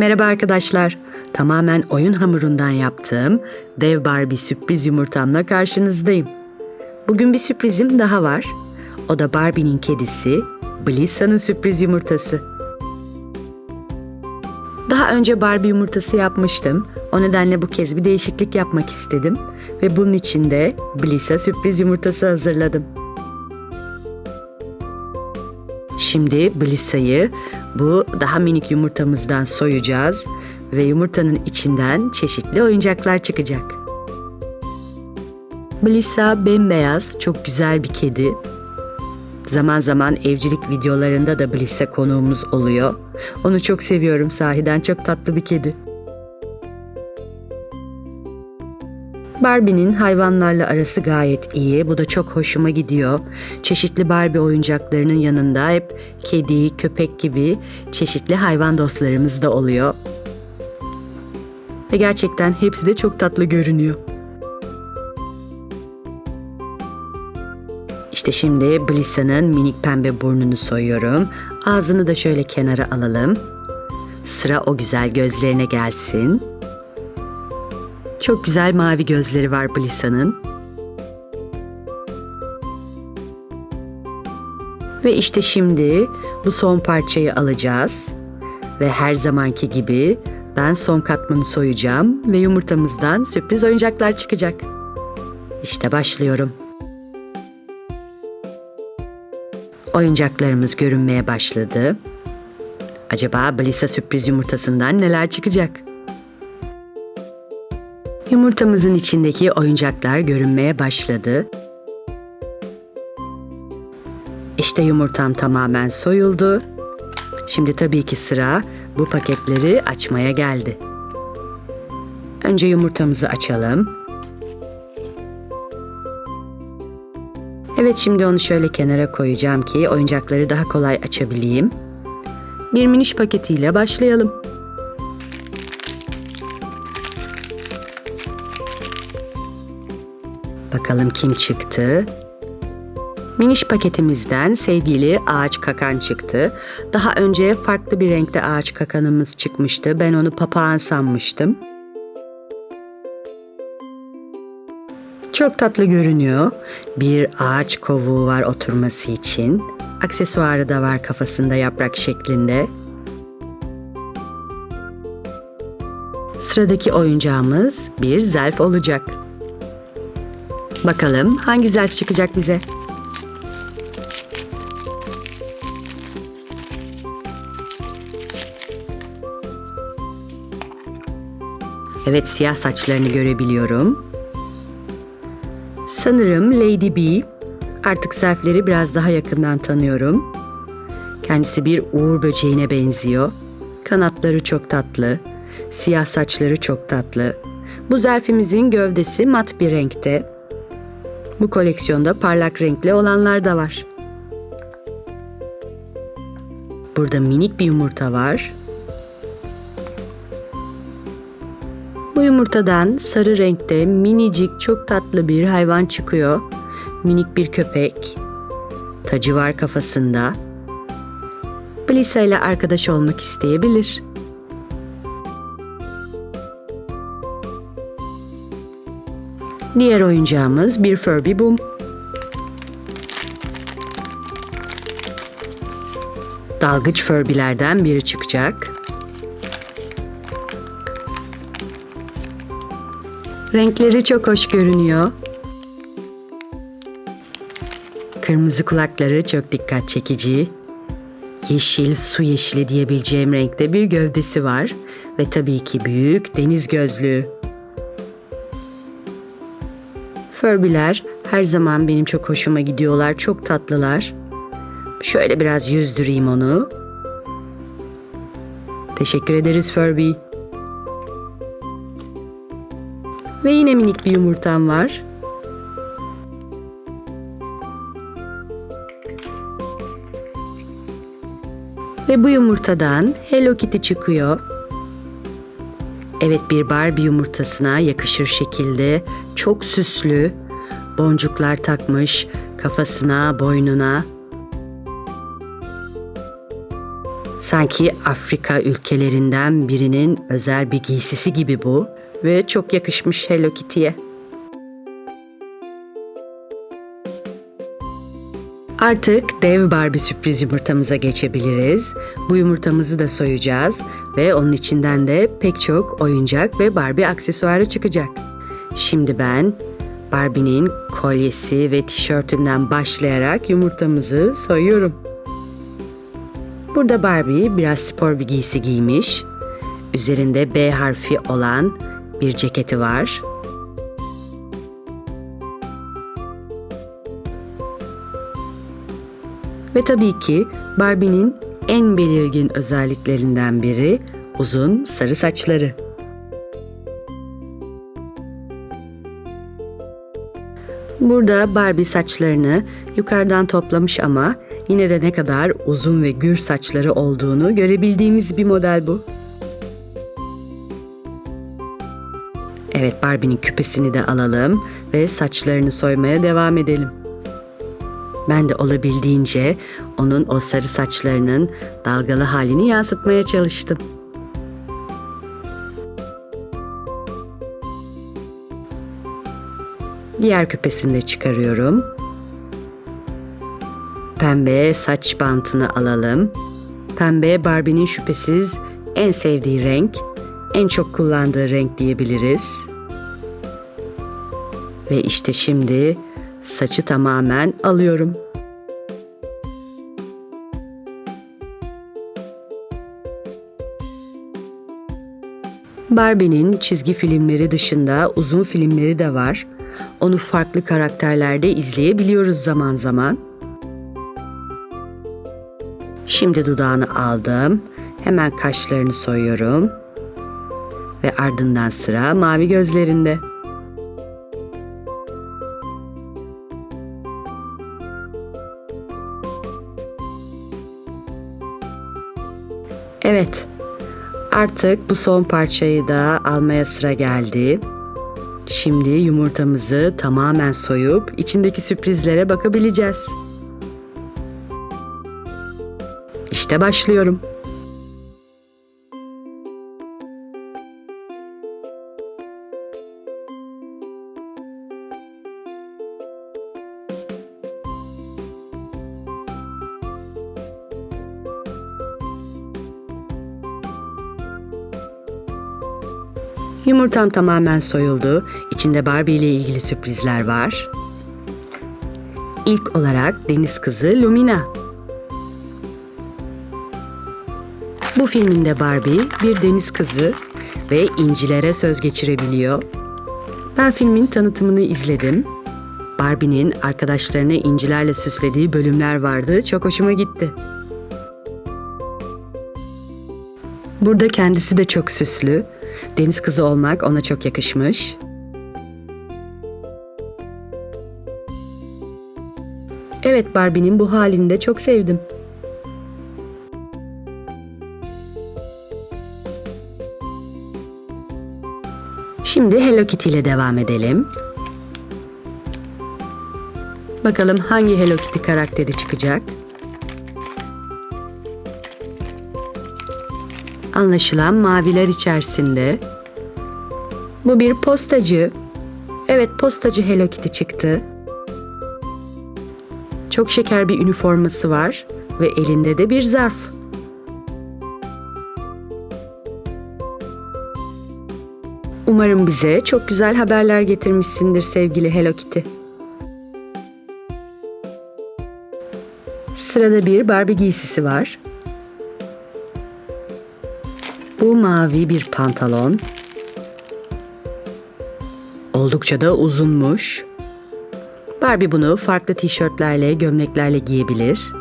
Merhaba arkadaşlar. Tamamen oyun hamurundan yaptığım dev Barbie sürpriz yumurtamla karşınızdayım. Bugün bir sürprizim daha var. O da Barbie'nin kedisi, Blissa'nın sürpriz yumurtası. Daha önce Barbie yumurtası yapmıştım. O nedenle bu kez bir değişiklik yapmak istedim ve bunun için de Blissa sürpriz yumurtası hazırladım. Şimdi Blissa'yı bu daha minik yumurtamızdan soyacağız ve yumurtanın içinden çeşitli oyuncaklar çıkacak. Blissa bembeyaz, çok güzel bir kedi. Zaman zaman evcilik videolarında da Blissa konuğumuz oluyor. Onu çok seviyorum sahiden çok tatlı bir kedi. Barbie'nin hayvanlarla arası gayet iyi. Bu da çok hoşuma gidiyor. Çeşitli Barbie oyuncaklarının yanında hep kedi, köpek gibi çeşitli hayvan dostlarımız da oluyor. Ve gerçekten hepsi de çok tatlı görünüyor. İşte şimdi Blissa'nın minik pembe burnunu soyuyorum. Ağzını da şöyle kenara alalım. Sıra o güzel gözlerine gelsin. Çok güzel mavi gözleri var Blissa'nın. Ve işte şimdi bu son parçayı alacağız. Ve her zamanki gibi ben son katmanı soyacağım ve yumurtamızdan sürpriz oyuncaklar çıkacak. İşte başlıyorum. Oyuncaklarımız görünmeye başladı. Acaba Blissa sürpriz yumurtasından neler çıkacak? Yumurtamızın içindeki oyuncaklar görünmeye başladı. İşte yumurtam tamamen soyuldu. Şimdi tabii ki sıra bu paketleri açmaya geldi. Önce yumurtamızı açalım. Evet şimdi onu şöyle kenara koyacağım ki oyuncakları daha kolay açabileyim. Bir miniş paketiyle başlayalım. Bakalım kim çıktı? Miniş paketimizden sevgili ağaç kakan çıktı. Daha önce farklı bir renkte ağaç kakanımız çıkmıştı. Ben onu papağan sanmıştım. Çok tatlı görünüyor. Bir ağaç kovuğu var oturması için. Aksesuarı da var kafasında yaprak şeklinde. Sıradaki oyuncağımız bir zelf olacak. Bakalım hangi zarf çıkacak bize? Evet siyah saçlarını görebiliyorum. Sanırım Lady B. Artık zarfleri biraz daha yakından tanıyorum. Kendisi bir uğur böceğine benziyor. Kanatları çok tatlı. Siyah saçları çok tatlı. Bu zarfimizin gövdesi mat bir renkte. Bu koleksiyonda parlak renkli olanlar da var. Burada minik bir yumurta var. Bu yumurtadan sarı renkte minicik çok tatlı bir hayvan çıkıyor. Minik bir köpek. Tacı var kafasında. Blissa ile arkadaş olmak isteyebilir. Diğer oyuncağımız bir Furby Boom. Dalgıç Furby'lerden biri çıkacak. Renkleri çok hoş görünüyor. Kırmızı kulakları çok dikkat çekici. Yeşil, su yeşili diyebileceğim renkte bir gövdesi var ve tabii ki büyük deniz gözlüğü. Furby'ler her zaman benim çok hoşuma gidiyorlar. Çok tatlılar. Şöyle biraz yüzdüreyim onu. Teşekkür ederiz Furby. Ve yine minik bir yumurtam var. Ve bu yumurtadan Hello Kitty çıkıyor. Evet bir Barbie yumurtasına yakışır şekilde çok süslü boncuklar takmış kafasına, boynuna. Sanki Afrika ülkelerinden birinin özel bir giysisi gibi bu ve çok yakışmış Hello Kitty'ye. Artık dev Barbie sürpriz yumurtamıza geçebiliriz. Bu yumurtamızı da soyacağız ve onun içinden de pek çok oyuncak ve Barbie aksesuarı çıkacak. Şimdi ben Barbie'nin kolyesi ve tişörtünden başlayarak yumurtamızı soyuyorum. Burada Barbie biraz spor bir giysi giymiş. Üzerinde B harfi olan bir ceketi var. Ve tabii ki Barbie'nin en belirgin özelliklerinden biri uzun sarı saçları. Burada Barbie saçlarını yukarıdan toplamış ama yine de ne kadar uzun ve gür saçları olduğunu görebildiğimiz bir model bu. Evet Barbie'nin küpesini de alalım ve saçlarını soymaya devam edelim. Ben de olabildiğince onun o sarı saçlarının dalgalı halini yansıtmaya çalıştım. Diğer küpesini de çıkarıyorum. Pembe saç bantını alalım. Pembe Barbie'nin şüphesiz en sevdiği renk, en çok kullandığı renk diyebiliriz. Ve işte şimdi saçı tamamen alıyorum. Barbie'nin çizgi filmleri dışında uzun filmleri de var. Onu farklı karakterlerde izleyebiliyoruz zaman zaman. Şimdi dudağını aldım. Hemen kaşlarını soyuyorum. Ve ardından sıra mavi gözlerinde. Artık bu son parçayı da almaya sıra geldi. Şimdi yumurtamızı tamamen soyup içindeki sürprizlere bakabileceğiz. İşte başlıyorum. Yumurtam tamamen soyuldu. İçinde Barbie ile ilgili sürprizler var. İlk olarak deniz kızı Lumina. Bu filminde Barbie bir deniz kızı ve incilere söz geçirebiliyor. Ben filmin tanıtımını izledim. Barbie'nin arkadaşlarını incilerle süslediği bölümler vardı. Çok hoşuma gitti. Burada kendisi de çok süslü. Deniz kızı olmak ona çok yakışmış. Evet Barbie'nin bu halini de çok sevdim. Şimdi Hello Kitty ile devam edelim. Bakalım hangi Hello Kitty karakteri çıkacak? Anlaşılan maviler içerisinde. Bu bir postacı. Evet postacı Hello Kitty çıktı. Çok şeker bir üniforması var ve elinde de bir zarf. Umarım bize çok güzel haberler getirmişsindir sevgili Hello Kitty. Sırada bir Barbie giysisi var. Bu mavi bir pantolon. Oldukça da uzunmuş. Barbie bunu farklı tişörtlerle, gömleklerle giyebilir.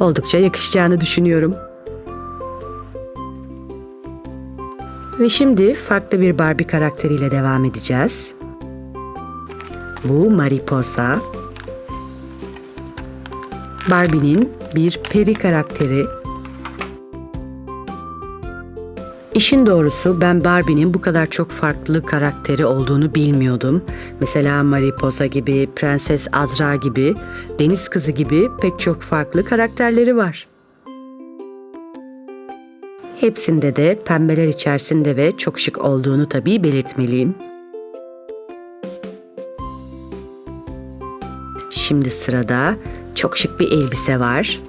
Oldukça yakışacağını düşünüyorum. Ve şimdi farklı bir Barbie karakteriyle devam edeceğiz. Bu Mariposa. Barbie'nin bir peri karakteri. İşin doğrusu ben Barbie'nin bu kadar çok farklı karakteri olduğunu bilmiyordum. Mesela Mariposa gibi, Prenses Azra gibi, Deniz Kızı gibi pek çok farklı karakterleri var. Hepsinde de pembeler içerisinde ve çok şık olduğunu tabii belirtmeliyim. Şimdi sırada çok şık bir elbise var.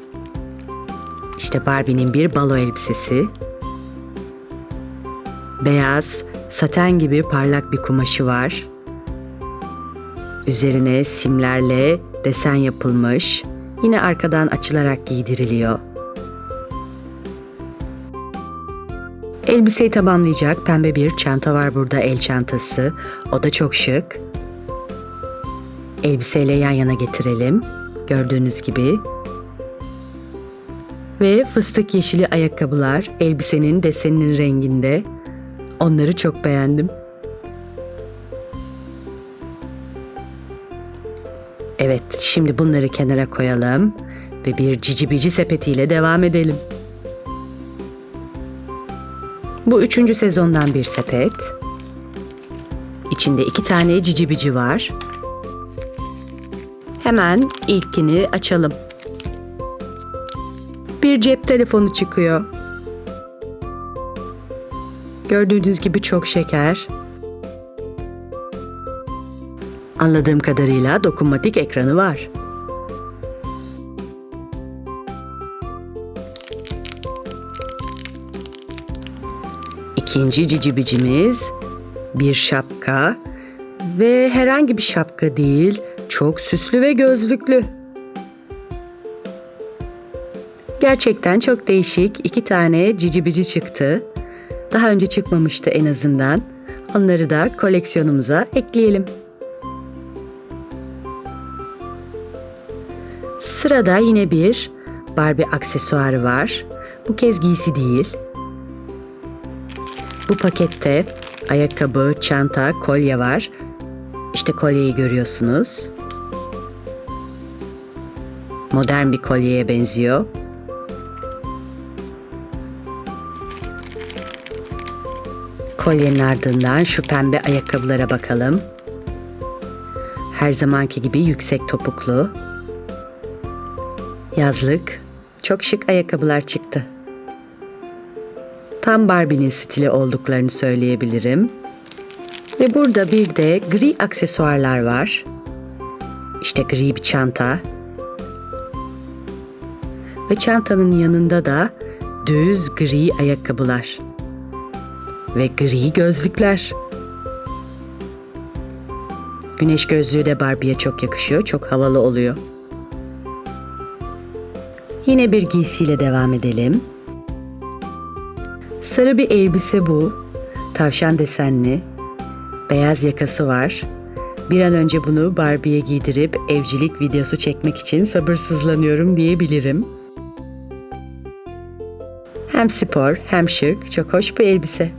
İşte Barbie'nin bir balo elbisesi. Beyaz, saten gibi parlak bir kumaşı var. Üzerine simlerle desen yapılmış. Yine arkadan açılarak giydiriliyor. Elbiseyi tamamlayacak pembe bir çanta var burada el çantası. O da çok şık. Elbiseyle yan yana getirelim. Gördüğünüz gibi. Ve fıstık yeşili ayakkabılar elbisenin deseninin renginde. Onları çok beğendim. Evet, şimdi bunları kenara koyalım ve bir cici bici sepetiyle devam edelim. Bu üçüncü sezondan bir sepet. İçinde iki tane cici bici var. Hemen ilkini açalım. Bir cep telefonu çıkıyor. Gördüğünüz gibi çok şeker. Anladığım kadarıyla dokunmatik ekranı var. İkinci cicibicimiz bir şapka ve herhangi bir şapka değil, çok süslü ve gözlüklü. Gerçekten çok değişik iki tane cicibici çıktı. Daha önce çıkmamıştı en azından. Onları da koleksiyonumuza ekleyelim. Sırada yine bir Barbie aksesuarı var. Bu kez giysi değil. Bu pakette ayakkabı, çanta, kolye var. İşte kolyeyi görüyorsunuz. Modern bir kolyeye benziyor. Kolyenin ardından şu pembe ayakkabılara bakalım. Her zamanki gibi yüksek topuklu. Yazlık, çok şık ayakkabılar çıktı. Tam Barbie'nin stili olduklarını söyleyebilirim. Ve burada bir de gri aksesuarlar var. İşte gri bir çanta. Ve çantanın yanında da düz gri ayakkabılar. Ve gri gözlükler. Güneş gözlüğü de Barbie'ye çok yakışıyor, çok havalı oluyor. Yine bir giysiyle devam edelim. Sarı bir elbise bu. Tavşan desenli. Beyaz yakası var. Bir an önce bunu Barbie'ye giydirip evcilik videosu çekmek için sabırsızlanıyorum diyebilirim. Hem spor hem şık, çok hoş bir elbise.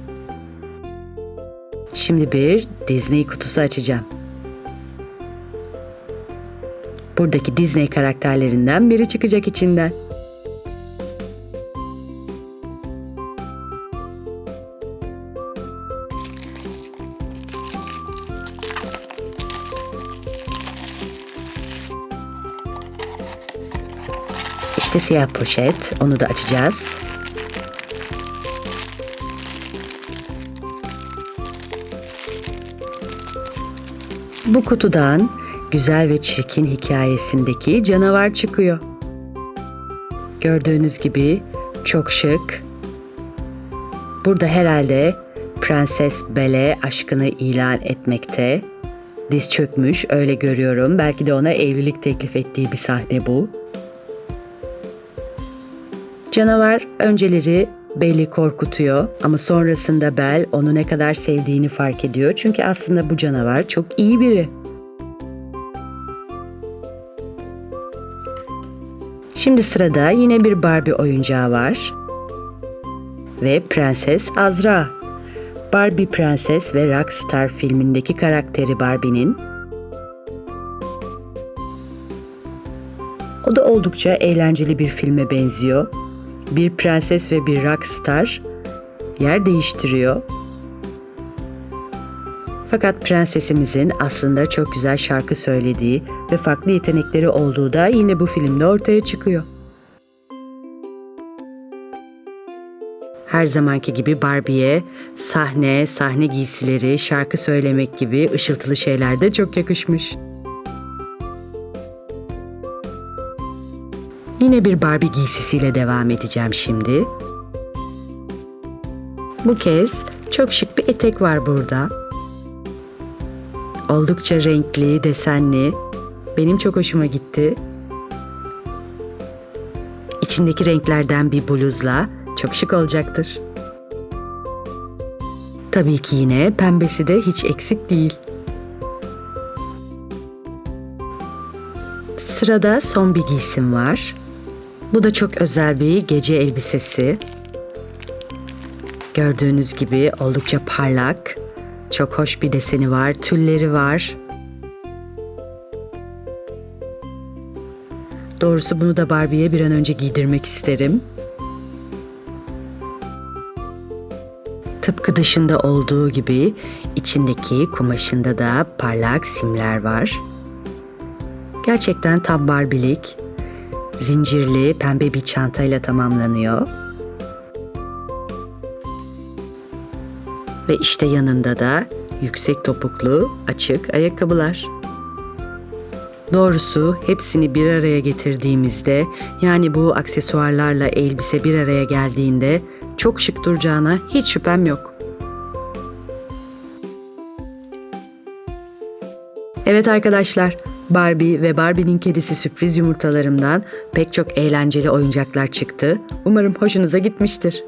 Şimdi bir Disney kutusu açacağım. Buradaki Disney karakterlerinden biri çıkacak içinden. İşte siyah poşet. Onu da açacağız. Bu kutudan güzel ve çirkin hikayesindeki canavar çıkıyor. Gördüğünüz gibi çok şık. Burada herhalde Prenses Belle aşkını ilan etmekte. Diz çökmüş öyle görüyorum. Belki de ona evlilik teklif ettiği bir sahne bu. Canavar önceleri Belle'i korkutuyor ama sonrasında Belle onu ne kadar sevdiğini fark ediyor. Çünkü aslında bu canavar çok iyi biri. Şimdi sırada yine bir Barbie oyuncağı var. Ve Prenses Azra. Barbie Prenses ve Rockstar filmindeki karakteri Barbie'nin O da oldukça eğlenceli bir filme benziyor. Bir prenses ve bir rockstar yer değiştiriyor. Fakat prensesimizin aslında çok güzel şarkı söylediği ve farklı yetenekleri olduğu da yine bu filmde ortaya çıkıyor. Her zamanki gibi Barbie'ye sahne, sahne giysileri, şarkı söylemek gibi ışıltılı şeyler de çok yakışmış. Yine bir Barbie giysisiyle devam edeceğim şimdi. Bu kez çok şık bir etek var burada. Oldukça renkli, desenli. Benim çok hoşuma gitti. İçindeki renklerden bir bluzla çok şık olacaktır. Tabii ki yine pembesi de hiç eksik değil. Sırada son bir giysim var. Bu da çok özel bir gece elbisesi. Gördüğünüz gibi oldukça parlak, çok hoş bir deseni var, tülleri var. Doğrusu bunu da Barbie'ye bir an önce giydirmek isterim. Tıpkı dışında olduğu gibi içindeki kumaşında da parlak simler var. Gerçekten tam Barbie'lik. Zincirli pembe bir çantayla tamamlanıyor. Ve işte yanında da yüksek topuklu açık ayakkabılar. Doğrusu hepsini bir araya getirdiğimizde yani bu aksesuarlarla elbise bir araya geldiğinde çok şık duracağına hiç şüphem yok. Evet arkadaşlar, Barbie ve Barbie'nin kedisi sürpriz yumurtalarımdan pek çok eğlenceli oyuncaklar çıktı. Umarım hoşunuza gitmiştir.